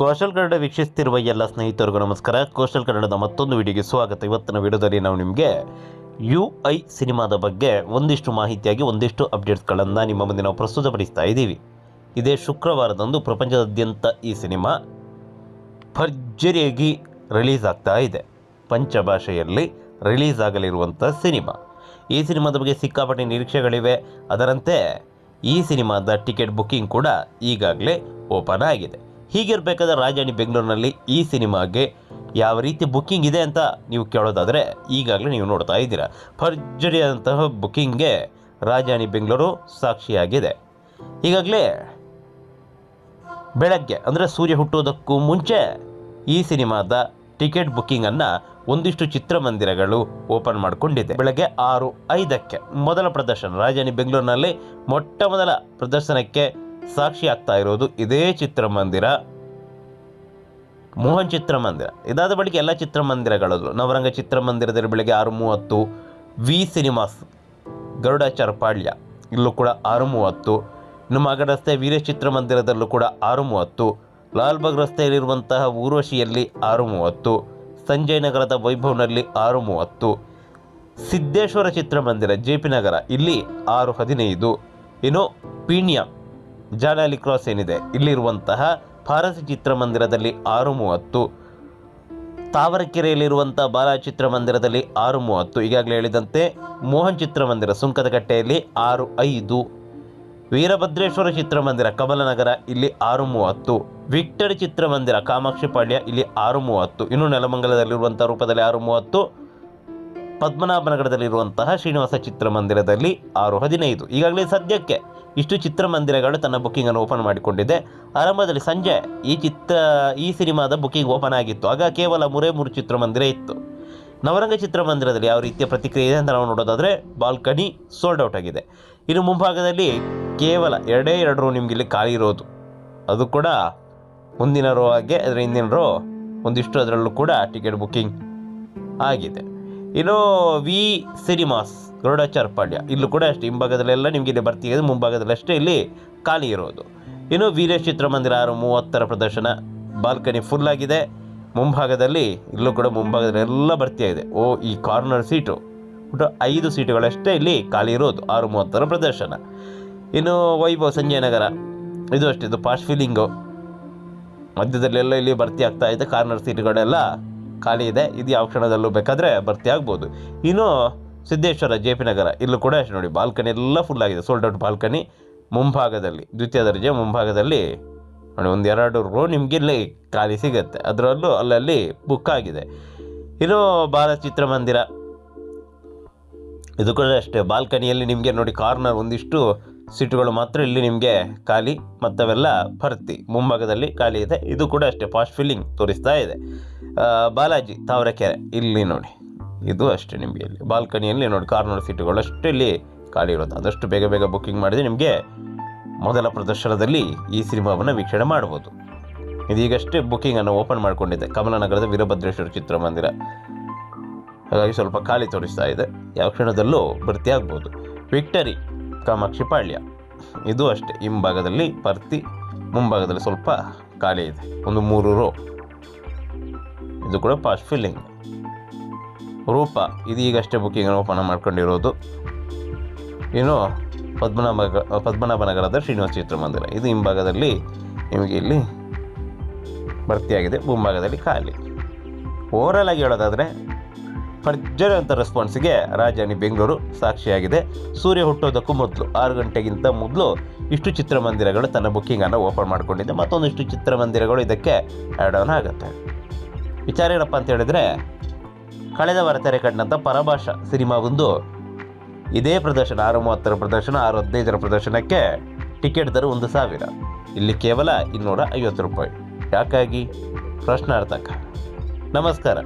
ಕೋಶಲ್ ಕನ್ನಡ ವೀಕ್ಷಿಸ್ತಿರುವ ಎಲ್ಲ ಸ್ನೇಹಿತರಿಗೂ ನಮಸ್ಕಾರ. ಕೋಶಲ್ ಕನ್ನಡದ ಮತ್ತೊಂದು ವಿಡಿಯೋಗೆ ಸ್ವಾಗತ. ಇವತ್ತಿನ ವಿಡಿಯೋದಲ್ಲಿ ನಾವು ನಿಮಗೆ ಯು ಐ ಸಿನಿಮಾದ ಬಗ್ಗೆ ಒಂದಿಷ್ಟು ಮಾಹಿತಿಯಾಗಿ, ಒಂದಿಷ್ಟು ಅಪ್ಡೇಟ್ಸ್ಗಳನ್ನು ನಿಮ್ಮ ಮುಂದೆ ನಾವು ಪ್ರಸ್ತುತಪಡಿಸ್ತಾ ಇದ್ದೀವಿ. ಇದೇ ಶುಕ್ರವಾರದಂದು ಪ್ರಪಂಚದಾದ್ಯಂತ ಈ ಸಿನಿಮಾ ಭರ್ಜರಿಯಾಗಿ ರಿಲೀಸ್ ಆಗ್ತಾ ಇದೆ. ಪಂಚಭಾಷೆಯಲ್ಲಿ ರಿಲೀಸ್ ಆಗಲಿರುವಂಥ ಸಿನಿಮಾ. ಈ ಸಿನಿಮಾದ ಬಗ್ಗೆ ಸಿಕ್ಕಾಪಟ್ಟೆ ನಿರೀಕ್ಷೆಗಳಿವೆ. ಅದರಂತೆ ಈ ಸಿನಿಮಾದ ಟಿಕೆಟ್ ಬುಕ್ಕಿಂಗ್ ಕೂಡ ಈಗಾಗಲೇ ಓಪನ್ ಆಗಿದೆ. ಹೀಗಿರಬೇಕಾದ್ರೆ ರಾಜಾಣಿ ಬೆಂಗಳೂರಿನಲ್ಲಿ ಈ ಸಿನಿಮಾಗೆ ಯಾವ ರೀತಿ ಬುಕ್ಕಿಂಗ್ ಇದೆ ಅಂತ ನೀವು ಕೇಳೋದಾದರೆ ಈಗಾಗಲೇ ನೀವು ನೋಡ್ತಾ ಇದ್ದೀರಾ. ಭರ್ಜರಿಯಾದಂತಹ ಬುಕ್ಕಿಂಗ್ಗೆ ರಾಜಾಣಿ ಬೆಂಗಳೂರು ಸಾಕ್ಷಿಯಾಗಿದೆ. ಈಗಾಗಲೇ ಬೆಳಗ್ಗೆ, ಅಂದರೆ ಸೂರ್ಯ ಹುಟ್ಟುವುದಕ್ಕೂ ಮುಂಚೆ ಈ ಸಿನಿಮಾದ ಟಿಕೆಟ್ ಬುಕ್ಕಿಂಗನ್ನು ಒಂದಿಷ್ಟು ಚಿತ್ರಮಂದಿರಗಳು ಓಪನ್ ಮಾಡಿಕೊಂಡಿದೆ. ಬೆಳಗ್ಗೆ ಆರು ಐದಕ್ಕೆ ಮೊದಲ ಪ್ರದರ್ಶನ ರಾಜಧಾನಿ ಬೆಂಗಳೂರಿನಲ್ಲಿ ಮೊಟ್ಟ ಮೊದಲ ಪ್ರದರ್ಶನಕ್ಕೆ ಸಾಕ್ಷಿ ಆಗ್ತಾ ಇರೋದು ಇದೇ ಚಿತ್ರಮಂದಿರ, ಮೋಹನ್ ಚಿತ್ರಮಂದಿರ. ಇದಾದ ಬಳಿಕ ಎಲ್ಲ ಚಿತ್ರಮಂದಿರಗಳಲ್ಲೂ, ನವರಂಗ ಚಿತ್ರಮಂದಿರದಲ್ಲಿ ಬೆಳಗ್ಗೆ ಆರು ಮೂವತ್ತು ವಿ ಸಿನಿಮಾಸ್ ಗರುಡಾಚಾರ ಪಾಳ್ಯ ಇಲ್ಲೂ ಕೂಡ ಆರು ಮೂವತ್ತು ಇನ್ನು ಮಾಗಡ ರಸ್ತೆ ವೀರೇಶ್ ಚಿತ್ರಮಂದಿರದಲ್ಲೂ ಕೂಡ ಆರು ಮೂವತ್ತು ಲಾಲ್ಬಾಗ್ ರಸ್ತೆಯಲ್ಲಿರುವಂತಹ ಊರ್ವಶಿಯಲ್ಲಿ ಆರು ಮೂವತ್ತು ಸಂಜಯ್ ನಗರದ ವೈಭವ್ನಲ್ಲಿ ಆರು ಮೂವತ್ತು ಸಿದ್ದೇಶ್ವರ ಚಿತ್ರಮಂದಿರ, ಜೆ ಪಿ ನಗರ, ಇಲ್ಲಿ ಆರು ಹದಿನೈದು, ಇನ್ನು ಪೀಣ್ಯ ಜಾಲಾಲಿ ಕ್ರಾಸ್ ಏನಿದೆ? ಇಲ್ಲಿರುವಂತಹ ಫಾರಸಿ ಚಿತ್ರಮಂದಿರದಲ್ಲಿ ಆರು ಮೂವತ್ತು ತಾವರಕೆರೆಯಲ್ಲಿರುವಂಥ ಬಾಲ ಚಿತ್ರಮಂದಿರದಲ್ಲಿ ಆರು ಮೂವತ್ತು ಈಗಾಗಲೇ ಹೇಳಿದಂತೆ ಮೋಹನ್ ಚಿತ್ರಮಂದಿರ, ಸುಂಕದಕಟ್ಟೆಯಲ್ಲಿ ಆರು ಐದು, ವೀರಭದ್ರೇಶ್ವರ ಚಿತ್ರಮಂದಿರ, ಕಮಲನಗರ ಇಲ್ಲಿ ಆರು ಮೂವತ್ತು ವಿಕ್ಟರಿ ಚಿತ್ರಮಂದಿರ ಕಾಮಾಕ್ಷಿಪಾಳ್ಯ ಇಲ್ಲಿ ಆರು ಮೂವತ್ತು ಇನ್ನು ನೆಲಮಂಗಲದಲ್ಲಿರುವಂಥ ರೂಪದಲ್ಲಿ ಆರು ಮೂವತ್ತು ಪದ್ಮನಾಭನಗರದಲ್ಲಿರುವಂತಹ ಶ್ರೀನಿವಾಸ ಚಿತ್ರಮಂದಿರದಲ್ಲಿ ಆರು ಹದಿನೈದು. ಈಗಾಗಲೇ ಸದ್ಯಕ್ಕೆ ಇಷ್ಟು ಚಿತ್ರಮಂದಿರಗಳು ತನ್ನ ಬುಕ್ಕಿಂಗನ್ನು ಓಪನ್ ಮಾಡಿಕೊಂಡಿದೆ. ಆರಂಭದಲ್ಲಿ ಸಂಜೆ ಈ ಚಿತ್ರ, ಈ ಸಿನಿಮಾದ ಬುಕ್ಕಿಂಗ್ ಓಪನ್ ಆಗಿತ್ತು. ಆಗ ಕೇವಲ ಮೂರೇ ಮೂರು ಚಿತ್ರಮಂದಿರ ಇತ್ತು. ನವರಂಗ ಚಿತ್ರಮಂದಿರದಲ್ಲಿ ಯಾವ ರೀತಿಯ ಪ್ರತಿಕ್ರಿಯೆ ಇದೆ ಅಂತ ನಾವು ನೋಡೋದಾದರೆ, ಬಾಲ್ಕನಿ ಸೋಲ್ಡ್ ಔಟ್ ಆಗಿದೆ. ಇನ್ನು ಮುಂಭಾಗದಲ್ಲಿ ಕೇವಲ ಎರಡೇ ಎರಡು ರೋ ನಿಮ್ಗೆ ಇಲ್ಲಿ ಖಾಲಿ ಇರೋದು. ಅದು ಕೂಡ ಮುಂದಿನ ರೋ ಹಾಗೆ, ಅದರ ಹಿಂದಿನ ರೋ ಒಂದಿಷ್ಟು ಅದರಲ್ಲೂ ಕೂಡ ಟಿಕೆಟ್ ಬುಕ್ಕಿಂಗ್ ಆಗಿದೆ. ಇನ್ನು ವಿ ಸಿನಿಮಾಸ್ ಗರುಡಾಚಾರ್ ಪಾಳ್ಯ ಇಲ್ಲೂ ಕೂಡ ಅಷ್ಟೇ, ಹಿಂಭಾಗದಲ್ಲೆಲ್ಲ ನಿಮಗೆ ಇಲ್ಲಿ ಬರ್ತಿದೆ ಮುಂಭಾಗದಲ್ಲಿ ಅಷ್ಟೇ ಇಲ್ಲಿ ಖಾಲಿ ಇರೋದು. ಇನ್ನು ವೀರೇಶ್ ಚಿತ್ರಮಂದಿರ ಆರು ಮೂವತ್ತರ ಪ್ರದರ್ಶನ. ಬಾಲ್ಕನಿ ಫುಲ್ ಆಗಿದೆ. ಮುಂಭಾಗದಲ್ಲಿ, ಇಲ್ಲೂ ಕೂಡ ಮುಂಭಾಗದಲ್ಲಿ ಎಲ್ಲ ಬರ್ತಿಯಾಗಿದೆ ಓ, ಈ ಕಾರ್ನರ್ ಸೀಟು ಒಟ್ಟು ಐದು ಸೀಟುಗಳಷ್ಟೇ ಇಲ್ಲಿ ಖಾಲಿ ಇರೋದು. ಆರು ಮೂವತ್ತರ ಪ್ರದರ್ಶನ. ಇನ್ನು ವೈಭವ್ ಸಂಜಯ ನಗರ. ಇದು ಅಷ್ಟೇ, ಇದು ಪಾಸ್ಟ್ ಫೀಲಿಂಗು ಮಧ್ಯದಲ್ಲೆಲ್ಲ ಇಲ್ಲಿ ಭರ್ತಿ ಆಗ್ತಾ ಇದೆ. ಕಾರ್ನರ್ ಸೀಟುಗಳೆಲ್ಲ ಖಾಲಿ ಇದೆ, ಇದು ಯಾವ ಕ್ಷಣದಲ್ಲೂ ಬೇಕಾದರೆ ಭರ್ತಿ ಆಗ್ಬೋದು. ಇನ್ನು ಸಿದ್ದೇಶ್ವರ, ಜೆ ಪಿ ನಗರ, ಇಲ್ಲೂ ಕೂಡ ಅಷ್ಟು ನೋಡಿ ಬಾಲ್ಕನಿ ಎಲ್ಲ ಫುಲ್ ಆಗಿದೆ ಸೋಲ್ಡ್ ಔಟ್ ಬಾಲ್ಕನಿ ಮುಂಭಾಗದಲ್ಲಿ, ದ್ವಿತೀಯ ದರ್ಜೆ ಮುಂಭಾಗದಲ್ಲಿ. ನೋಡಿ, ಒಂದು ಎರಡು ರೋ ನಿಮಗೆ ಇಲ್ಲಿ ಖಾಲಿ ಸಿಗುತ್ತೆ, ಅದರಲ್ಲೂ ಅಲ್ಲಲ್ಲಿ ಬುಕ್ ಆಗಿದೆ. ಇನ್ನು ಭಾರತ್ ಚಿತ್ರಮಂದಿರ ಇದು ಕೂಡ ಅಷ್ಟೇ ಬಾಲ್ಕನಿಯಲ್ಲಿ ನಿಮಗೆ ನೋಡಿ ಕಾರ್ನರ್ ಒಂದಿಷ್ಟು ಸೀಟುಗಳು ಮಾತ್ರ ಇಲ್ಲಿ ನಿಮಗೆ ಖಾಲಿ, ಮತ್ತವೆಲ್ಲ ಭರ್ತಿ. ಮುಂಭಾಗದಲ್ಲಿ ಖಾಲಿ ಇದೆ. ಇದು ಕೂಡ ಅಷ್ಟೇ ಫಾಸ್ಟ್ ಫಿಲ್ಲಿಂಗ್ ತೋರಿಸ್ತಾ ಇದೆ. ಬಾಲಾಜಿ, ತಾವರೆಕೆರೆ, ಇಲ್ಲಿ ನೋಡಿ. ಇದು ಅಷ್ಟೇ ನಿಮಗೆ ಇಲ್ಲಿ, ಬಾಲ್ಕನಿಯಲ್ಲಿ ನೋಡಿ ಕಾರ್ನರ್ ಸೀಟುಗಳು ಅಷ್ಟೇ ಇಲ್ಲಿ ಖಾಲಿ ಇರೋದು. ಆದಷ್ಟು ಬೇಗ ಬೇಗ ಬುಕ್ಕಿಂಗ್ ಮಾಡಿದರೆ ನಿಮಗೆ ಮೊದಲ ಪ್ರದರ್ಶನದಲ್ಲಿ ಈ ಸಿನಿಮಾವನ್ನು ವೀಕ್ಷಣೆ ಮಾಡ್ಬೋದು. ಇದೀಗಷ್ಟೇ ಬುಕ್ಕಿಂಗನ್ನು ಓಪನ್ ಮಾಡಿಕೊಂಡಿದೆ ಕಮಲನಗರದ ವೀರಭದ್ರೇಶ್ವರ ಚಿತ್ರಮಂದಿರ. ಹಾಗಾಗಿ ಸ್ವಲ್ಪ ಖಾಲಿ ತೋರಿಸ್ತಾ ಇದೆ. ಯಾವ ಕ್ಷಣದಲ್ಲೂ ಭರ್ತಿಯಾಗ್ಬೋದು ವಿಕ್ಟರಿ ಕಾಮಾಕ್ಷಿ ಪಾಳ್ಯ. ಇದು ಅಷ್ಟೇ. ಹಿಂಭಾಗದಲ್ಲಿ ಪರ್ತಿ, ಮುಂಭಾಗದಲ್ಲಿ ಸ್ವಲ್ಪ ಖಾಲಿ ಇದೆ. ಒಂದು ಮೂರು ರೋ. ಇದು ಕೂಡ ಫಾಸ್ಟ್ ಫಿಲ್ಲಿಂಗ್. ರೂಪ ಇದು ಈಗಷ್ಟೇ ಬುಕ್ಕಿಂಗ್ ಓಪನ್ ಮಾಡ್ಕೊಂಡಿರೋದು. ಇನ್ನು ಪದ್ಮನಾಭ ಪದ್ಮನಾಭನಗರದ ಶ್ರೀನಿವಾಸ ಚಿತ್ರಮಂದಿರ ಇದು ಹಿಂಭಾಗದಲ್ಲಿ ನಿಮಗೆ ಇಲ್ಲಿ ಭರ್ತಿಯಾಗಿದೆ ಮುಂಭಾಗದಲ್ಲಿ ಖಾಲಿ. ಓವರಲ್ ಆಗಿ ಹೇಳೋದಾದರೆ ಭರ್ಜರಿ ಅಂತ ರೆಸ್ಪಾನ್ಸ್ಗೆ ರಾಜಧಾನಿ ಬೆಂಗಳೂರು ಸಾಕ್ಷಿಯಾಗಿದೆ. ಸೂರ್ಯ ಹುಟ್ಟೋದಕ್ಕೂ ಮೊದಲು ಆರು ಗಂಟೆಗಿಂತ ಮೊದಲು ಇಷ್ಟು ಚಿತ್ರಮಂದಿರಗಳು ತನ್ನ ಬುಕ್ಕಿಂಗನ್ನು ಓಪನ್ ಮಾಡಿಕೊಂಡಿದೆ. ಮತ್ತೊಂದಿಷ್ಟು ಚಿತ್ರಮಂದಿರಗಳು ಇದಕ್ಕೆ ಆ್ಯಡ್ ಆನ್ ಆಗುತ್ತೆ. ವಿಚಾರ ಏನಪ್ಪ ಅಂತ ಹೇಳಿದ್ರೆ, ಕಳೆದ ವಾರ ತೆರೆ ಕಂಡಂಥ ಪರಭಾಷಾ ಸಿನಿಮಾ ಒಂದು ಇದೇ ಪ್ರದರ್ಶನ, ಆರು ಮೂವತ್ತರ ಪ್ರದರ್ಶನ, ಆರು ಹದಿನೈದರ ಪ್ರದರ್ಶನಕ್ಕೆ ಟಿಕೆಟ್ ದರ ಒಂದು ಸಾವಿರ. ಇಲ್ಲಿ ಕೇವಲ ಇನ್ನೂರ ಐವತ್ತು ರೂಪಾಯಿ. ಯಾಕಾಗಿ? ಪ್ರಶ್ನಾರ್ಥಕ. ನಮಸ್ಕಾರ.